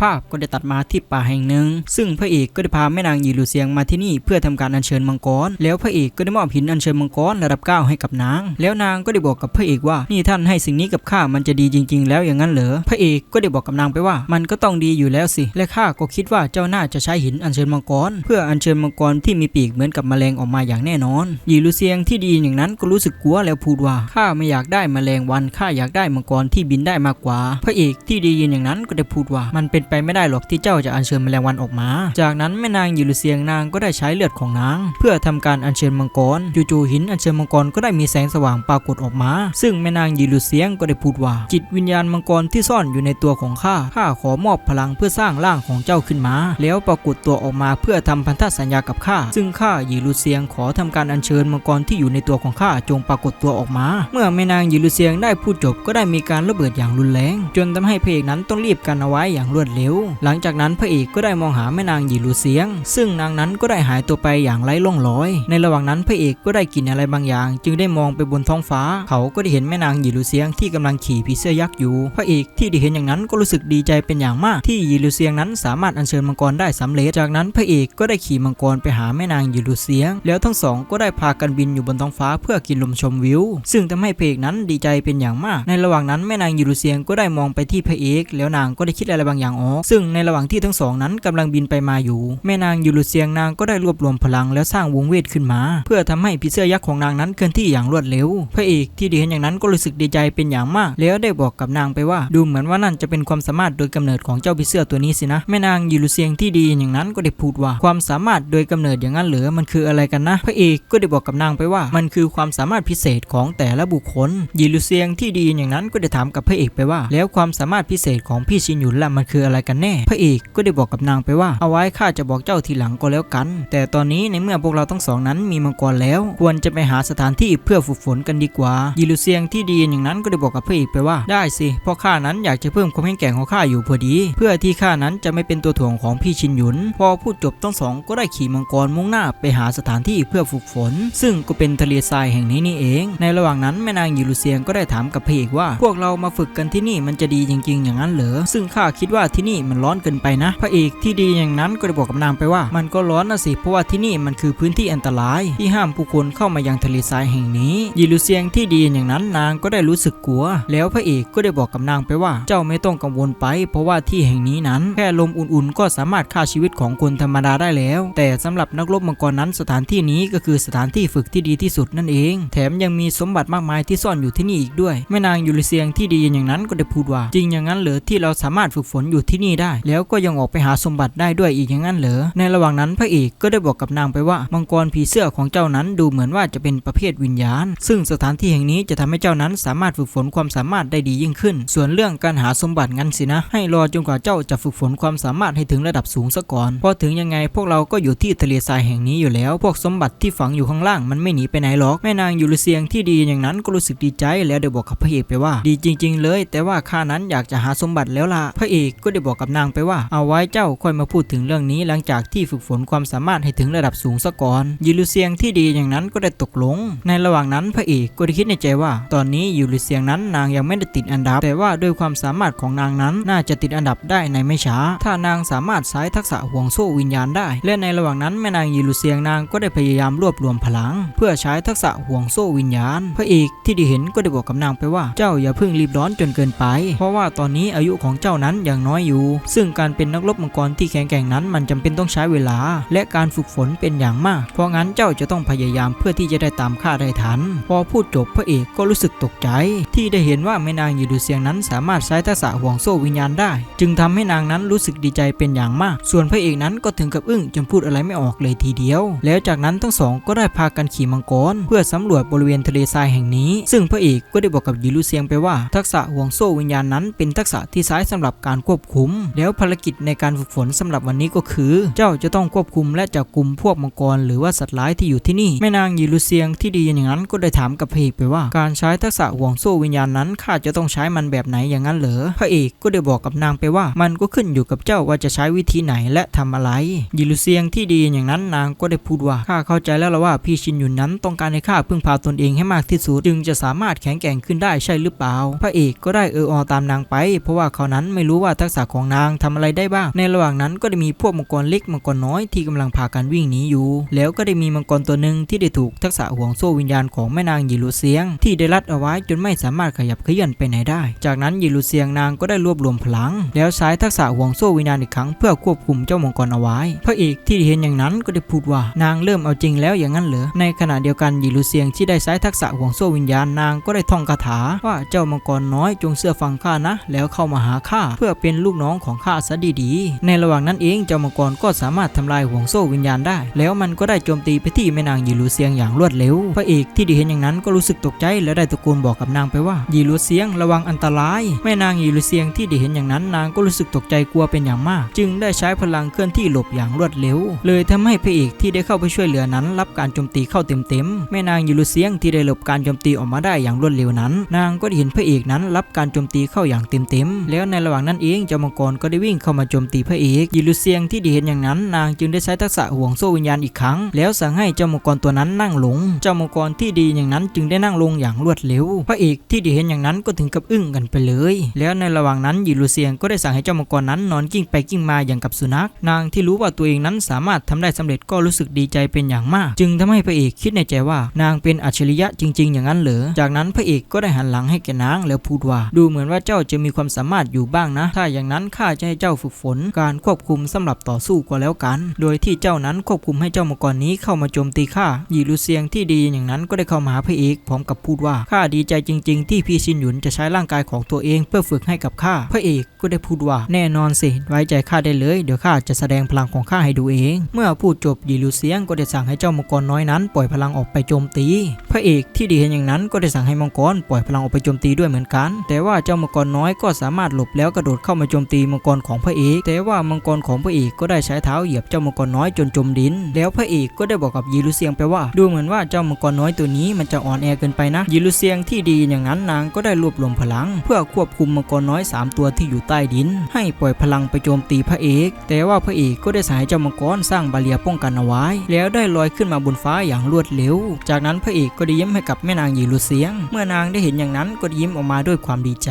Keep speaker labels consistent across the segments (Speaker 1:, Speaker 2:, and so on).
Speaker 1: ภาพก็ได้ตัดมาที่ป่าแห่งหนึ่ง ซึ่งพระเอกก็ได้พาแม่นางหยีหลูเซียงมาที่นี่เพื่อทำการอัญเชิญมังกร แล้วพระเอกก็ได้มอบหินอัญเชิญมังกรระดับเก้าให้กับนาง แล้วนางก็ได้บอกกับพระเอกว่านี่ท่านให้สิ่งนี้กับข้ามันจะดีจริง ๆ แล้วอย่างนั้นเหรอพระเอกก็ได้บอกกับนางไปว่า มันก็ต้องดีอยู่แล้วสิ และข้าก็คิดว่าเจ้าน่าจะใช้หินอัญเชิญมังกร เพื่ออัญเชิญมังกรที่มีปีกเหมือนกับแมลงออกมาอย่างแน่นอนหยีหลูเซียงที่ดีอย่างนั้นก็รู้สึกกลัวแล้วพูดว่าข้าไม่อยากได้แมลงวันข้าอยากได้มังกรที่บินได้มากกว่า พระเอกที่ดีอย่างนั้นก็ได้พูดว่ามันเป็นไปไม่ได้หรอกที่เจ้าจะอัญเชิญแมลงวันออกมา จากนั้นแม่นางยีหลูเซียงนางก็ได้ใช้เลือดของนาง เพื่อทำการอัญเชิญมังกรจู่ๆหินอัญเชิญมังกรก็ได้มีแสงสว่างปรากฏออกมา ซึ่งแม่นางยีหลูเซียงก็ได้พูดว่า จิตวิญญาณมังกรที่ซ่อนอยู่ในตัวของข้าข้าขอมอบพลังเพื่อสร้างร่างของเจ้าขึ้นมา แล้วปรากฏตัวออกมาเพื่อทำพันธสัญญากับข้าซึ่งข้ายีหลูเซียงขอทำการอัญเชิญมังกรที่อยู่ในตัวของข้าจงปรากฏตัวออกมา เมื่อแม่นางยีหลูเซียงได้พูดจบก็ได้มีการระเบิดอย่างรุนแรง จนทำให้พระเอกนั้นต้องรีบกันเอาไว้อย่างรวดเร็วหลังจากนั้นพระเอกก็ได้มองหาแม่นางหยีหลูเซียง ซึ่งนางนั้นก็ได้หายตัวไปอย่างไร้ร่องรอย ในระหว่างนั้นพระเอกก็ได้กลินอะไรบางอย่าง จึงได้มองไปบนท้องฟ้า เขาก็ได้เห็นแม่นางหยีหลูเซียงที่กำลังขี่ผีเสื้อยักษ์อยู่ พระเอกที่ได้เห็นอย่างนั้นก็รู้สึกดีใจเป็นอย่างมาก ที่หยีหลูเซียงนั้นสามารถอัญเชิญมังกรได้สำเร็จ จากนั้นพระเอกก็ได้ขี่มังกรไปหาแม่นางหยีหลูเซียง แล้วทั้งสองก็ได้พากันบินอยู่บนท้องฟ้าเพื่อกินลมชมวิว ซึ่งทำให้พระเอกนั้นดีใจเป็นอย่างมาก ในระหว่างนั้นแม่นางหยีหลูเซียงก็ได้มองไปที่พระเอก แล้วนางก็ได้คิดอะไรบางอย่างออกซึ่งในระหว่างที่ทั้งสองนั้นกำลังบินไปมาอยู่ แม่นางยีหลูเซียงนางก็ได้รวบรวมพลังแล้วสร้างวงเวทขึ้นมา เพื่อทำให้ผีเสื้อยักษ์ของนางนั้นเคลื่อนที่อย่างรวดเร็ว พระเอกที่ได้เห็นอย่างนั้นก็รู้สึกดีใจเป็นอย่างมาก แล้วได้บอกกับนางไปว่า ดูเหมือนว่านั่นจะเป็นความสามารถโดยกำเนิดของเจ้าผีเสื้อตัวนี้สินะแม่นางยีหลูเซียงที่ดีอย่างนั้นก็ได้พูดว่าความสามารถโดยกำเนิดอย่างนั้นเหรือมันคืออะไรกันนะ พระเอกก็ได้บอกกับนางไปว่า มันคือความสามารถพิเศษของแต่ละบุคคลยีหลูเซียงที่ดีอย่างนั้นก็ได้ถามกับพระเอกไปว่า แล้วความสามารถพิเศษของพี่ชินหยุนล่ะมันคืออะไรกันแน่ พระเอกก็ได้บอกกับนางไปว่า เอาไว้ข้าจะบอกเจ้าทีหลังก็แล้วกัน แต่ตอนนี้ในเมื่อพวกเราทั้งสองนั้นมีมังกรแล้ว ควรจะไปหาสถานที่เพื่อฝึกฝนกันดีกว่ายีหลูเซียงที่ดีอย่างนั้นก็ได้บอกกับพระเอกไปว่า ได้สิเพราะข้านั้นอยากจะเพิ่มความแข็งแกร่งของข้าอยู่พอดี เพื่อที่ข้านั้นจะไม่เป็นตัวถ่วงของพี่ชินหยุน พอพูดจบทั้งสองก็ได้ขี่มังกรมุ่งหน้าไปหาสถานที่เพื่อฝึกฝน ซึ่งก็เป็นทะเลทรายแห่งนี้นี่เอง ในระหว่างนั้นแม่นางยีหลูเซียงก็ได้ถามกับพระเอกว่า พวกเรามาฝึกกันที่นี่มันจะดีจริง ๆ อย่างนั้นเหรอซึ่งข้าคิดว่าที่นี่มันร้อนเกินไปนะ พระเอกที่ดีอย่างนั้นก็ได้บอกกับนางไปว่า มันก็ร้อนนะสิเพราะว่าที่นี่มันคือพื้นที่อันตราย ที่ห้ามผู้คนเข้ามายังทะเลทรายแห่งนี้ยีหลูเซียงที่ดีอย่างนั้นนางก็ได้รู้สึกกลัว แล้วพระเอกก็ได้บอกกับนางไปว่า เจ้าไม่ต้องกังวลไป เพราะว่าที่แห่งนี้นั้นแค่ลมอุ่นๆ ก็สามารถฆ่าชีวิตของคนธรรมดาได้แล้ว แต่สำหรับนักรบมังกรนั้นสถานที่นี้ก็คือสถานที่ฝึกที่ดีที่สุดนั่นเอง แถมยังมีสมบัติมากมายที่ซ่อนอยู่ที่นี่อีกด้วยแม่นางยูริเซียงที่ดีอย่างนั้นก็ได้พูดว่า จริงอย่างนั้นเหรอที่เราสามารถฝึกฝนอยู่ที่นี่ได้ แล้วก็ยังออกไปหาสมบัติได้ด้วยอีกอย่างนั้นเหรอในระหว่างนั้นพระเอกก็ได้บอกกับนางไปว่ามังกรผีเสื้อของเจ้านั้นดูเหมือนว่าจะเป็นประเภทวิญญาณ ซึ่งสถานที่แห่งนี้จะทำให้เจ้านั้นสามารถฝึกฝนความสามารถได้ดียิ่งขึ้น ส่วนเรื่องการหาสมบัติงั้นสินะ ให้รอจนกว่าเจ้าจะฝึกฝนความสามารถให้ถึงระดับสูงซะก่อนพราะถึงยังไงพวกเราก็อยู่ที่ทะเลทรายแห่งนี้อยู่แล้ว พวกสมบัติที่ฝังอยู่ข้างล่างมันไม่หนีไปไหนหรอกแม่นางยูริเซียงที่ดีอย่างนั้นก็รู้สึกดีใจแล้วได้บอกกับพระเอกไปว่า ดีจริง ๆ เลย แต่ว่าข้านั้นอยากจะหาสมบัติแล้วล่ะพระเอกก็ไดบอกกับนางไปว่า เอาไว้เจ้าค่อยมาพูดถึงเรื่องนี้หลังจากที่ฝึกฝนความสามารถให้ถึงระดับสูงซะก่อนยูริเซียงที่ดีอย่างนั้นก็ได้ตกลง ในระหว่างนั้นพระเอกก็ได้คิดในใจว่า ตอนนี้ยูริเซียงนั้นนางยังไม่ได้ติดอันดับ แต่ว่าด้วยความสามารถของนางนั้นน่าจะติดอันดับได้ในไม่ช้า ถ้านางสามารถใช้ทักษะห่วงโซ่วิญญาณได้ และในระหว่างนั้นแม่นางยูริเซียงนางก็ได้พยายามรวบรวมพลัง เพื่อใช้ทักษะห่วงโซ่วิญญาณ พระเอกที่ได้เห็นก็ได้บอกกับนางไปว่าเจ้าอย่าเพิ่งรีบร้อนจนเกินไป เพราะว่าตอนนี้อายุของเจ้านั้นยังน้อยอยู่ ซึ่งการเป็นนักรบมังกรที่แข็งแกร่งนั้นมันจำเป็นต้องใช้เวลา และการฝึกฝนเป็นอย่างมาก เพราะงั้นเจ้าจะต้องพยายามเพื่อที่จะได้ตามข้าได้ทัน พอพูดจบพระเอกก็รู้สึกตกใจ ที่ได้เห็นว่าแม่นางยูดูเซียงนั้นสามารถใช้ทักษะห่วงโซ่วิญญาณได้ จึงทำให้นางนั้นรู้สึกดีใจเป็นอย่างมาก ส่วนพระเอกนั้นก็ถึงกับอึ้งจนพูดอะไรไม่ออกเลยทีเดียว แล้วจากนั้นทั้งสองก็ได้พากันขี่มังกร เพื่อสำรวจบริเวณทะเลทรายแห่งนี้ ซึ่งพระเอกก็ได้บอกกับยูรูเซียงไปว่า ทักษะห่วงโซ่วิญญาณนั้นเป็นทักษะที่ใช้สำหรับการควบคุมแล้วภารกิจในการฝึกฝนสำหรับวันนี้ก็คือ เจ้าจะต้องควบคุมและจับกลุ่มพวกมังกรหรือว่าสัตว์ร้ายที่อยู่ที่นี่แม่นางยูรูเซียงที่ดีอย่างนั้นก็ได้ถามกับพระเอกไปว่า การใช้ทักษะห่วงโซ่วิญญาณนั้นข้าจะต้องใช้มันแบบไหนอย่างนั้นเหรอพระเอกก็ได้บอกกับนางไปว่า มันก็ขึ้นอยู่กับเจ้าว่าจะใช้วิธีไหนและทำอะไรยูรูเซียงที่ดีอย่างนั้นนางก็ได้พูดว่าข้าเข้าใจแล้วละว่าพี่ชินหยุนนั้นต้องการให้ข้าพึ่งพาตนเองให้มากที่สุดจึงจะสามารถแข็งแกร่งขึ้นได้ใช่หรือเปล่า พระเอกก็ได้เอออตามนางไป เพราะว่าเขานั้นไม่รู้ว่าทักษะของนางทำอะไรได้บ้าง ในระหว่างนั้นก็ได้มีพวกมังกรเล็กมังกรน้อยที่กำลังพากันวิ่งหนีอยู่ แล้วก็ได้มีมังกรตัวหนึ่งที่ได้ถูกทักษะห่วงโซ่วิญญาณของแม่นางยีรูเซียง ที่ได้รัดเอาไว้จนไม่สามารถขยับเขยื่อนไปไหนได้ จากนั้นยีรูเซียงนางก็ได้รวบรวมพลัง แล้วใช้ทักษะห่วงโซ่วิญญาณอีกครั้งเพื่อควบคุมเจ้ามังกรเอาไว้ พระเอกที่เห็นอย่างนั้นก็ได้พูดว่านางเริ่มเอาจริงแล้วอย่างนั้นเหรอ ในขณะเดียวกันยีรูเซียงที่ได้ใช้ทักษะห่วงโซ่วิญญาณนางก็ได้ท่องคาถาว่าเจ้ามังกรน้อยจงเชื่อฟังข้านะ แล้วเข้ามาหาข้าเพื่อเป็นลูกน้องของข้าซะดีๆ ในระหว่างนั้นเองเจ้ามังกรก็สามารถทำลายห่วงโซ่วิญญาณได้ แล้วมันก็ได้โจมตีไปที่แม่นางยีรูเซียงอย่างรวดเร็ว พระเอกที่ได้เห็นอย่างนั้นก็รู้สึกตกใจและได้ตะโกนบอกกับนางไปว่ายีรูเซียงระวังอันตราย แม่นางยีรูเซียงที่ได้เห็นอย่างนั้นนางก็รู้สึกตกใจกลัวเป็นอย่างมาก จึงได้ใช้พลังเคลื่อนที่หลบอย่างรวดเร็ว เลยทำให้พระเอกที่ได้เข้าไปช่วยเหลือนั้น รับการโจมตีเข้าเต็มๆแม่นางยีรูเซียงที่ได้หลบการโจมตีออกมาได้อย่างรวดเร็วนั้น นางก็ได้เห็นพระเอกนั้นรับการโจมตีเข้าอย่างเต็มๆแล้วในระหว่างนั้นเองเจ้ามังกรก็ได้วิ่งเข้ามาโจมตีพระเอกยีรูเซียงที่ได้เห็นอย่างนั้น นางจึงได้ใช้ทักษะห่วงโซ่วิญญาณอีกครั้ง แล้วสั่งให้เจ้ามังกรตัวนั้นนั่งลง เจ้ามังกรที่ดีอย่างนั้นจึงได้นั่งลงอย่างรวดเร็ว พระเอกที่ได้เห็นอย่างนั้นก็ถึงกับอึ้งกันไปเลย แล้วในระหว่างนั้นยีรูเซียงก็ได้สั่งให้เจ้ามังกรนั้นนอนกิ้งไปกิ้งมาอย่างกับสุนัข นางที่รู้ว่าตัวเองนั้นสามารถทำได้สำเร็จก็รู้สึกดีใจเป็นอย่างมาก จึงทำให้พระเอกคิดในใจว่า นางเป็นอัจฉริยะจริง ๆ อย่างนั้นเหรอ จากนั้นพระเอกก็ได้หันหลังให้แกนางแล้วพูดว่า ดูเหมือนว่าเจ้าจะมีความสามารถอยู่บ้างนะ ถ้าอย่างนั้นข้าจะให้เจ้าฝึกฝนการควบคุมสำหรับต่อสู้ก็แล้วกัน โดยที่เจ้านั้นควบคุมให้เจ้ามังกรนี้เข้ามาโจมตีข้าหยีรูเซียงที่ดีอย่างนั้นก็ได้เข้ามาหาพระเอกพร้อมกับพูดว่าข้าดีใจจริง ๆ ที่พี่ชินหยุนจะใช้ร่างกายของตัวเอง เพื่อฝึกให้กับข้าพระเอกก็ได้พูดว่าแน่นอนสิไว้ใจข้าได้เลยเดี๋ยวข้าจะแสดงพลังของข้าให้ดูเอง เมื่อพูดจบหยีรูเซียงก็ได้สั่งให้เจ้ามังกรน้อยนั้น ปล่อยพลังออกไปโจมตี พระเอกที่ดีเห็นอย่างนั้นก็ได้สั่งให้มังกรปล่อยพลังออกไปโจมตีด้วยเหมือนกัน แต่ว่าเจ้ามังกรน้อยก็สามารถหลบแล้วกระโดดเข้ามาโจมตีมังกรของพระเอกแต่ว่ามังกรของพระเอกก็ได้ใช้เท้าเหยียบเจ้ามังกรน้อยจนจมดิน แล้วพระเอกก็ได้บอกกับยีรูเซียงไปว่า ดูเหมือนว่าเจ้ามังกรน้อยตัวนี้มันจะอ่อนแอเกินไปนะยีรูเซียงที่ดีอย่างนั้นนางก็ได้รวบรวมพลัง เพื่อควบคุมมังกรน้อยสามตัวที่อยู่ใต้ดิน ให้ปล่อยพลังไปโจมตีพระเอก แต่ว่าพระเอกก็ได้สั่งให้เจ้ามังกรสร้างบาเรียป้องกันเอาไว้ แล้วได้ลอยขึ้นมาบนฟ้าอย่างรวดเร็ว จากนั้นพระเอกก็ได้ยิ้มให้กับแม่นางยีรูเซียง เมื่อนางได้เห็นอย่างนั้นก็ยิ้มออกมาด้วยความดีใจ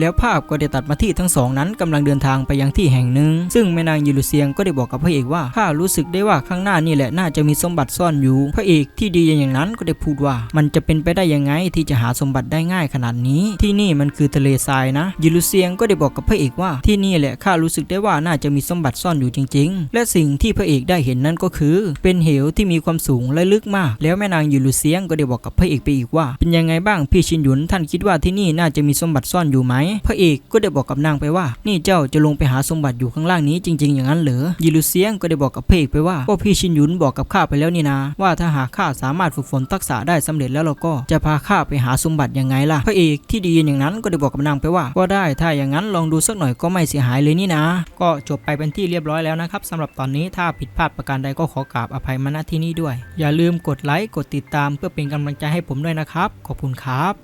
Speaker 1: แล้วภาพก็ได้ตัดมาที่ทั้งสองนั้นกำลังเดินทางไปยังที่แห่งหนึ่ง ซึ่งแม่นางยีรูเซียงก็ได้บอกกับพระเอกว่าข้ารู้สึกได้ว่าข้างหน้านี่แหละน่าจะมีสมบัติซ่อนอยู่ พระเอกที่ดีอย่างนั้นก็ได้พูดว่า มันจะเป็นไปได้ยังไงที่จะหาสมบัติได้ง่ายขนาดนี้ ที่นี่มันคือทะเลทรายนะยีรูเซียงก็ได้บอกกับพระเอกว่าที่นี่แหละข้ารู้สึกได้ว่าน่าจะมีสมบัติซ่อนอยู่จริง ๆ และสิ่งที่พระเอกได้เห็นนั่นก็คือ เป็นเหวที่มีความสูงและลึกมาก แล้วแม่นางยูลูเซียงก็ได้บอกกับพระเอกไปอีกว่า เป็นยังไงบ้างพี่ชินหยุนท่านคิดว่าที่นี่น่าจะมีสมบัติซ่อนอยู่ไหมพระเอกก็ได้บอกกับนางไปว่านีเจ้าจะลงไปหาสมบัติอยู่ข้างล่างนี้จริง ๆ อย่างนั้นเหรอยูลูเซียงก็ได้บอกกับเอกไปว่าก็พี่ชินยุนบอกกับข้าไปแล้วนี่นะ ว่าถ้าหากข้าสามารถฝึกฝนทักษะได้สำเร็จแล้วเราก็จะพาข้าไปหาสมบัติยังไงล่ะ พระเอกที่ดีอย่างนั้นก็ได้บอกกับนางไปว่า ก็ได้ถ้าอย่างนั้นลองดูสักหน่อยก็ไม่เสียหายเลยนี่นะ ก็จบไปเป็นที่เรียบร้อยแล้วนะครับสำหรับตอนนี้ถ้าผิดพลาดประการใดก็ขอกราบอภัยมาณที่นี้ด้วย อย่าลืมกดไลค์กดติดตามเพื่อเป็นกำลังใจให้ผมด้วยนะครับ ขอบคุณครับ